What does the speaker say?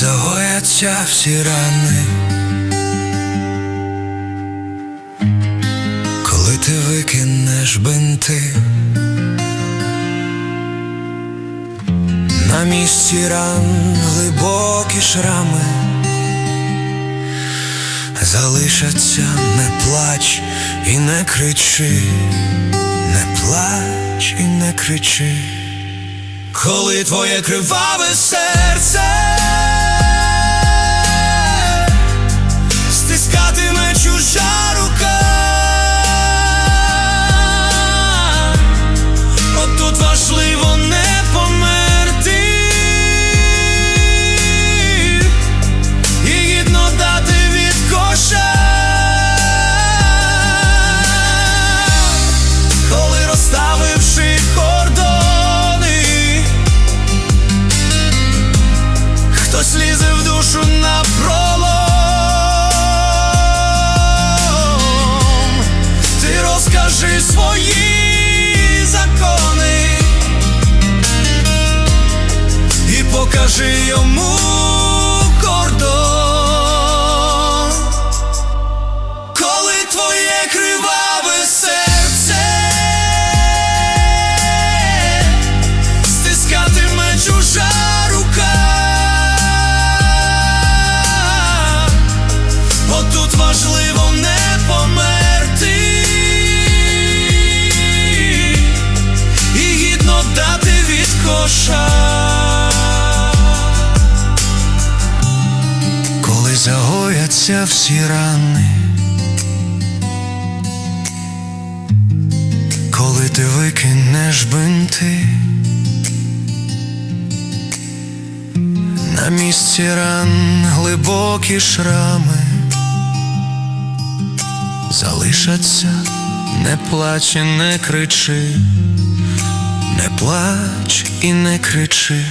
загояться всі рани, коли ти викинеш бинти, на місці ран глибокі шрами, залишаться, не плач і не кричи, не плач і не кричи. Коли твоє криваве серце розкажи свої закони. І покажи йому загояться всі рани. коли ти викинеш бинти, на місці ран глибокі шрами залишаться, не плач і не кричи, не плач і не кричи.